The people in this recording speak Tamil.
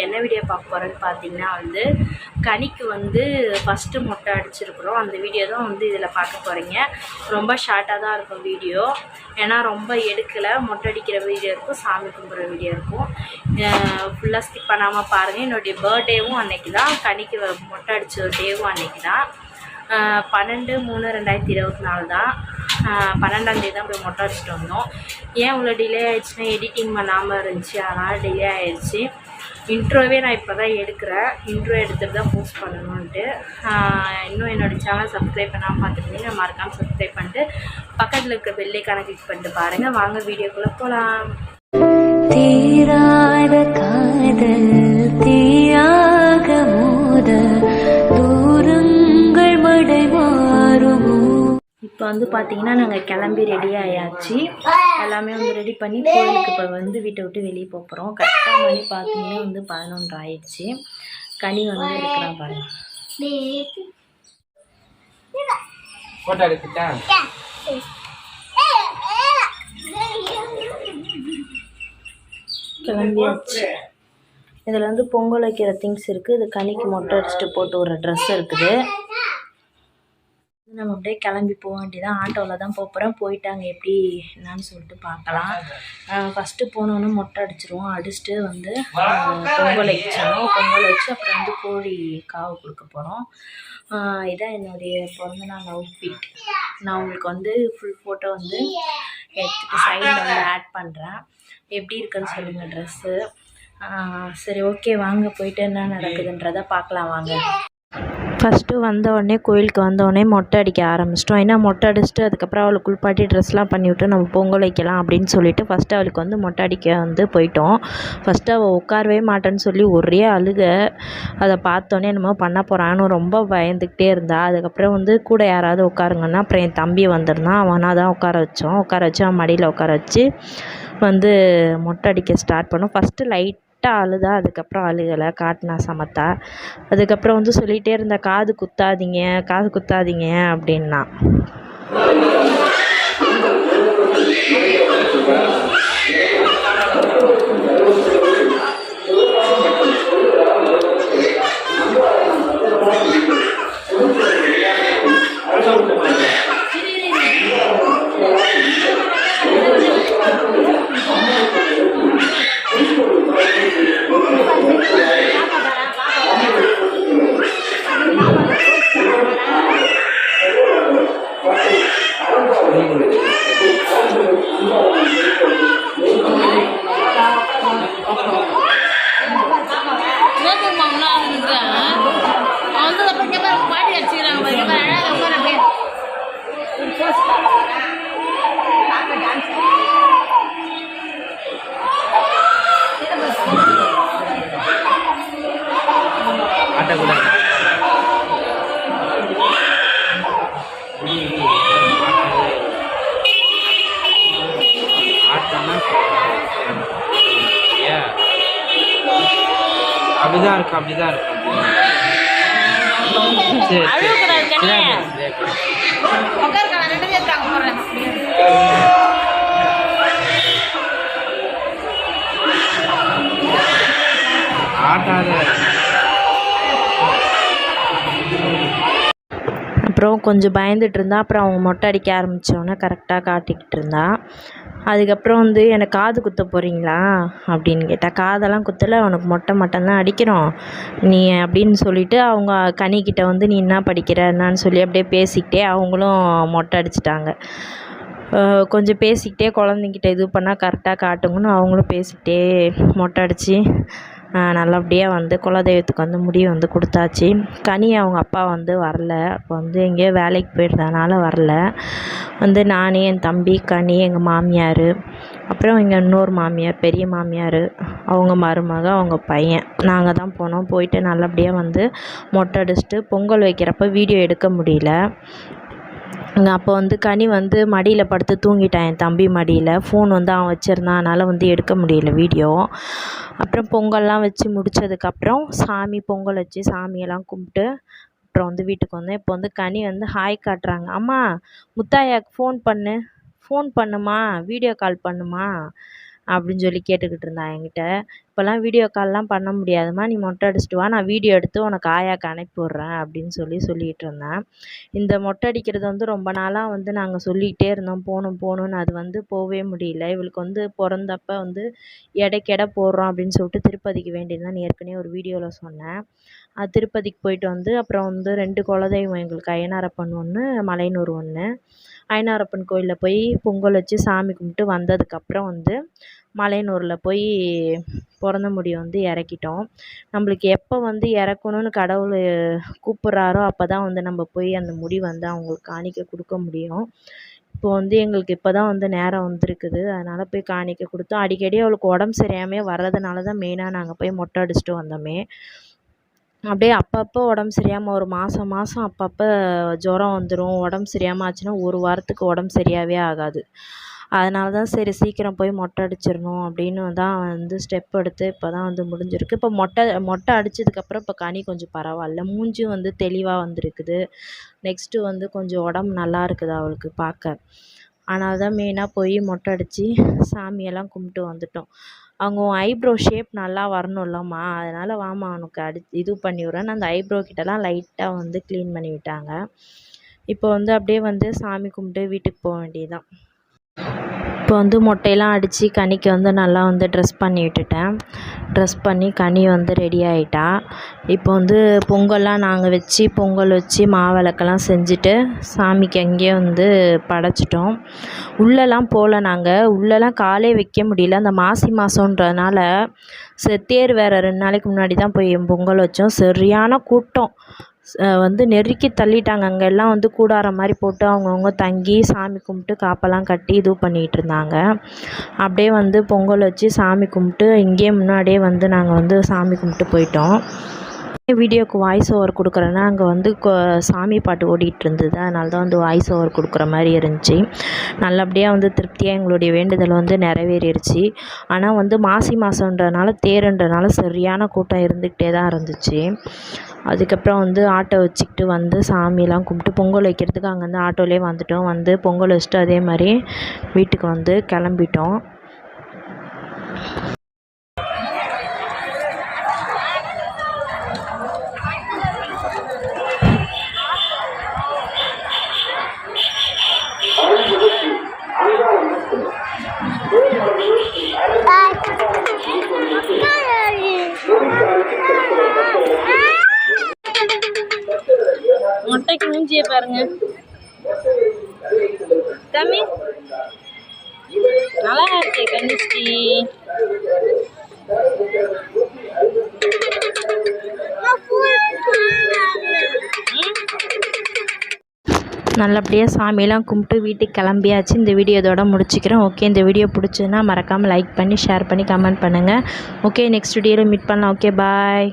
இன்றைக்கி என்ன வீடியோ பார்க்க போகிறேன்னு பார்த்தீங்கன்னா வந்து கனிக்கு வந்து ஃபஸ்ட்டு மொட்டை அடிச்சிருக்கிறோம். அந்த வீடியோ தான் வந்து இதில் பார்க்க போகிறீங்க ரொம்ப ஷார்ட்டாக தான் இருக்கும் வீடியோ ஏன்னா ரொம்ப எடுக்கலை. மொட்டை அடிக்கிற வீடியோ இருக்கும் சாமி கும்பிட்ற வீடியோ இருக்கும். ஃபுல்லாக ஸ்கிப் பண்ணாமல் பாருங்கள் என்னுடைய பர்த்டேவும் அன்னைக்கு தான். கனிக்கு மொட்டை அடித்த டேவும் அன்னைக்கு தான். பன்னெண்டு மூணு ரெண்டாயிரத்தி இருபத்தி நாலு தான். பன்னெண்டாந்தேதி தான் போய் மொட்டை அடிச்சிட்டு வந்தோம். ஏன் இவ்வளோ டிலே ஆயிடுச்சுன்னா எடிட்டிங் பண்ணாமல் இருந்துச்சு. அதனால் டிலே ஆயிடுச்சு. இன்ட்ரோவே நான் இப்போ தான் எடுக்கிறேன். இன்ட்ரோ எடுத்துகிட்டு தான் போஸ்ட் பண்ணணுன்ட்டு இன்னும் என்னோடய சேனல் சப்ஸ்கிரைப் பண்ணாமல் பார்த்துருந்தீங்க மறக்காமல் சப்ஸ்கிரைப் பண்ணிட்டு பக்கத்தில் இருக்கிற பெல்லைக்கான கிளிக் பண்ணிட்டு பாருங்கள் வாங்க வீடியோக்குள்ளே போகலாம் தீராத காதல் தீயாக மோத இப்போ வந்து பார்த்தீங்கன்னா நாங்கள் கிளம்பி ரெடி ஆயாச்சு. எல்லாமே வந்து ரெடி பண்ணி கோயிலுக்கு இப்போ வந்து வீட்டை விட்டு வெளியே போக போகிறோம் கரெக்டாக மணி பார்த்தீங்கன்னா வந்து பதினொன்று ஆயிடுச்சு. கனி வந்து இருக்கிறா பாருங்க. ஃபோட்டோ எடுத்துட்டா? கிளம்பியாச்சு. இதில் வந்து பொங்கல் வைக்கிற திங்ஸ் இருக்குது இது கனிக்கு மொட்டை அடிச்சுட்டு போட்டு ஒரு ட்ரெஸ் இருக்குது. நம்ம அப்படியே கிளம்பி போக வேண்டியதான் ஆட்டோவில் தான் போக போகிறோம் போயிட்டாங்க எப்படி என்னன்னு சொல்லிட்டு பார்க்கலாம். ஃபஸ்ட்டு போனோன்னே மொட்டை அடிச்சிருவோம். அடிச்சுட்டு வந்து பொங்கல் வச்சிடணும் பொங்கல் வச்சு அப்புறம் வந்து கோழி காவு கொடுக்க போகிறோம் இதான் என்னுடைய பிறந்தநாள் அவுட்ஃபிட் நான் உங்களுக்கு வந்து ஃபுல் ஃபோட்டோ வந்து எடுத்துகிட்டு சைடில் வந்து ஆட் பண்ணுறேன் எப்படி இருக்குன்னு சொல்லுங்கள் ட்ரெஸ்ஸு சரி ஓகே வாங்க. போயிட்டு என்ன நடக்குதுன்றதை பார்க்கலாம் வாங்க. ஃபஸ்ட்டு வந்தவுடனே கோயிலுக்கு வந்தவுடனே மொட்டை அடிக்க ஆரம்பிச்சிட்டோம். ஏன்னா மொட்டை அடிச்சுட்டு அதுக்கப்புறம் அவளுக்கு குளிப்பாட்டி ட்ரெஸ்லாம் பண்ணிவிட்டு நம்ம பொங்கல் வைக்கலாம் அப்படின்னு சொல்லிட்டு ஃபஸ்ட்டு அவளுக்கு வந்து மொட்டை அடிக்க வந்து போயிட்டோம். ஃபஸ்ட்டு அவள் உட்காரவே மாட்டேன்னு சொல்லி ஒரே அழுக. அதை பார்த்தோன்னே என்னமோ பண்ண போகிறான்னு ரொம்ப பயந்துக்கிட்டே இருந்தா. அதுக்கப்புறம் வந்து கூட யாராவது உட்காருங்கன்னா அப்புறம் என் தம்பி வந்திருந்தான். அவனாக தான் உட்கார வச்சோம். உட்கார வச்சு அவன் மடியில் உட்கார வச்சு வந்து மொட்டை அடிக்க ஸ்டார்ட் பண்ணோம். ஃபஸ்ட்டு லைட் லைட்டாக அழுதா அதுக்கப்புறம் அழுகலை காட்டினா சமத்தா. அதுக்கப்புறம் வந்து சொல்லிகிட்டே இருந்த காது குத்தாதீங்க காது குத்தாதீங்க அப்படின்னா. இருக்கும் அப்படிதான் இருக்கும் சரி. கொஞ்சம் பயந்துட்டு இருந்தா அப்புறம் அவங்க மொட்டை அடிக்க ஆரம்பித்தோன்னே கரெக்டாக காட்டிக்கிட்டு இருந்தா அதுக்கப்புறம் வந்து எனக்கு காது குத்த போகிறீங்களா அப்படின்னு கேட்டால் காதெல்லாம் குத்தலை உனக்கு மொட்டை மட்டும்தான் அடிக்கிறோம். நீ அப்படின்னு சொல்லிட்டு அவங்க கனிக்கிட்ட வந்து நீ என்ன படிக்கிற? என்னன்னு சொல்லி அப்படியே பேசிக்கிட்டே அவங்களும் மொட்டை அடிச்சிட்டாங்க. கொஞ்சம் பேசிக்கிட்டே குழந்தைங்கிட்ட இது பண்ணால் கரெக்டாக காட்டுங்கன்னு அவங்களும் பேசிக்கிட்டே மொட்டை அடித்து நல்லபடியாக வந்து குலதெய்வத்துக்கு வந்து முடி வந்து கொடுத்தாச்சு. கனி அவங்க அப்பா வந்து வரல. அப்போ வந்து எங்கேயோ வேலைக்கு போயிருந்தனால வரல. வந்து நான் என் தம்பி கனி எங்கள் மாமியார் அப்புறம் எங்கள் இன்னொரு மாமியார் பெரிய மாமியார் அவங்க மருமக அவங்க பையன். நாங்கள் தான் போனோம். போயிட்டு நல்லபடியாக வந்து மொட்டை அடிச்சுட்டு பொங்கல் வைக்கிறப்ப வீடியோ எடுக்க முடியல. அப்போ வந்து கனி வந்து மடியில் படுத்து தூங்கிட்டான் என் தம்பி மடியில். ஃபோன் வந்து அவன் வச்சுருந்தான். அதனால் வந்து எடுக்க முடியல வீடியோ அப்புறம் பொங்கல்லாம் வச்சு முடிச்சதுக்கப்புறம் சாமி பொங்கல் வச்சு சாமியெல்லாம் கும்பிட்டு அப்புறம் வந்து வீட்டுக்கு வந்தேன். இப்போ வந்து கனி வந்து ஹாய் காட்டுறாங்க. அம்மா முத்தாயாக்கு ஃபோன் பண்ணு. ஃபோன் பண்ணுமா? வீடியோ கால் பண்ணுமா? அப்படின்னு சொல்லி கேட்டுக்கிட்டு இருந்தான் என்கிட்ட. இப்போல்லாம் வீடியோ கால்லாம் பண்ண முடியாதும்மா நீ மொட்டை அடிச்சிட்டு வா நான் வீடியோ எடுத்து உனக்கு ஆயாக்கு அனுப்பி விட்றேன் அப்படின்னு சொல்லி சொல்லிகிட்டு இருந்தேன். இந்த மொட்டை அடிக்கிறது வந்து ரொம்ப நாளாக வந்து நாங்கள் சொல்லிக்கிட்டே இருந்தோம் போகணும் போகணுன்னு அது வந்து போகவே முடியல. இவளுக்கு வந்து பிறந்தப்ப வந்து எடைக்கெடை போடுறோம் அப்படின்னு சொல்லிட்டு திருப்பதிக்கு வேண்டியிருந்தேன் ஏற்கனவே ஒரு வீடியோவில் சொன்னேன். அது திருப்பதிக்கு போயிட்டு வந்து அப்புறம் வந்து ரெண்டு குலதெய்வம் எங்களுக்கு ஐயனாரப்பன் ஒன்று மலையனூர் ஒன்று ஐயனாரப்பன் கோயிலில் போய் பொங்கல் வச்சு சாமி கும்பிட்டு வந்ததுக்கப்புறம் வந்து மலையனூரில் போய் பிறந்த முடியை வந்து இறக்கிட்டோம். நம்மளுக்கு எப்போ வந்து இறக்கணுன்னு கடவுள் கூப்பிட்றாரோ அப்போ தான் வந்து நம்ம போய் அந்த முடி வந்து அவங்களுக்கு காணிக்கை கொடுக்க முடியும். இப்போ வந்து எங்களுக்கு இப்போ தான் வந்து நேரம் வந்திருக்குது. அதனால் போய் காணிக்கை கொடுத்தோம். அடிக்கடி அவளுக்கு உடம்பு சரியாமே வர்றதுனால தான் மெயினாக நாங்கள் போய் மொட்டை அடிச்சிட்டு வந்தோமே. அப்படியே அப்பப்போ உடம்பு சரியாமல் ஒரு மாதம் மாதம் அப்பப்போ ஜுரம் வந்துடும் உடம்பு சரியாமல் ஆச்சுன்னா ஒரு வாரத்துக்கு உடம்பு சரியாகவே ஆகாது. அதனால தான் சரி சீக்கிரம் போய் மொட்டை அடிச்சிடணும் அப்படின்னு தான் வந்து ஸ்டெப் எடுத்து இப்போ தான் வந்து முடிஞ்சிருக்கு. இப்போ மொட்டை மொட்டை அடித்ததுக்கப்புறம் இப்போ கனி கொஞ்சம் பரவாயில்ல. மூஞ்சும் வந்து தெளிவாக வந்திருக்குது. நெக்ஸ்ட்டு வந்து கொஞ்சம் உடம்பு நல்லா இருக்குது அவளுக்கு பார்க்க. அதனால தான் மெயினாக போய் மொட்டை அடித்து சாமியெல்லாம் கும்பிட்டு வந்துட்டோம். அவங்க உன் ஐப்ரோ ஷேப் நல்லா வரணும்லம்மா அதனால் வாம்மா உனக்கு அடி இது பண்ணி விட்றேன்னு அந்த ஐப்ரோ கிட்டலாம் லைட்டாக வந்து க்ளீன் பண்ணி விட்டாங்க. இப்போ வந்து அப்படியே வந்து சாமி கும்பிட்டு வீட்டுக்கு போக வேண்டியது தான் இப்போ வந்து மொட்டையெல்லாம் அடித்து கனிக்கு வந்து நல்லா வந்து ட்ரெஸ் பண்ணி விட்டுட்டேன். ட்ரெஸ் பண்ணி கனி வந்து ரெடி ஆகிட்டா இப்போ வந்து பொங்கல்லாம் நாங்கள் வச்சு பொங்கல் வச்சு மாவிளக்கெல்லாம் செஞ்சுட்டு சாமிக்கு அங்கேயே வந்து படைச்சிட்டோம். உள்ளெல்லாம் போகல நாங்கள் உள்ளெல்லாம் காலே வைக்க முடியல. அந்த மாசி மாதன்றதுனால ச தேர் வேறு ரெண்டு நாளைக்கு முன்னாடி தான் போய் பொங்கல் வச்சோம். சரியான கூட்டம். வந்து நெருக்கி தள்ளிட்டாங்க. அங்கே எல்லாம் வந்து கூடாரம் மாதிரி போட்டு அவங்கவுங்க தங்கி சாமி கும்பிட்டு காப்பெல்லாம் கட்டி இது பண்ணிகிட்டு இருந்தாங்க. அப்படியே வந்து பொங்கல் வச்சு சாமி கும்பிட்டு இங்கேயே முன்னாடியே வந்து நாங்கள் வந்து சாமி கும்பிட்டு போயிட்டோம். வீடியோக்கு வாய்ஸ் ஓவர் கொடுக்குறேன்னா அங்கே வந்து சாமி பாட்டு ஓடிட்டு இருந்தது. அதனால தான் வந்து வாய்ஸ் ஓவர் கொடுக்குற மாதிரி இருந்துச்சு. நல்லபடியாக வந்து திருப்தியாக எங்களுடைய வேண்டுதல் வந்து நிறைவேறிடுச்சு. ஆனால் வந்து மாசி மாதன்றனால தேருன்றனால சரியான கூட்டம் இருந்துக்கிட்டே தான் இருந்துச்சு. அதுக்கப்புறம் வந்து ஆட்டோ வச்சுக்கிட்டு வந்து சாமியெல்லாம் கும்பிட்டு பொங்கல் வைக்கிறதுக்கு அங்கேருந்து ஆட்டோலேயே வந்துட்டோம். வந்து பொங்கல் வச்சுட்டு அதே மாதிரி வீட்டுக்கு வந்து கிளம்பிட்டோம். மொட்டைக்கு பாருங்க. தம்பி? நல்லா இருக்கு கண்டிச்சி நல்லபடியாக சாமியெல்லாம் கும்பிட்டு வீட்டுக்கு கிளம்பியாச்சு. இந்த வீடியோ இதோட முடிச்சுக்கிறேன். ஓகே இந்த வீடியோ பிடிச்சதுன்னா மறக்காமல் லைக் பண்ணி ஷேர் பண்ணி கமெண்ட் பண்ணுங்கள் ஓகே நெக்ஸ்ட் வீடியோவில் மீட் பண்ணலாம். Okay bye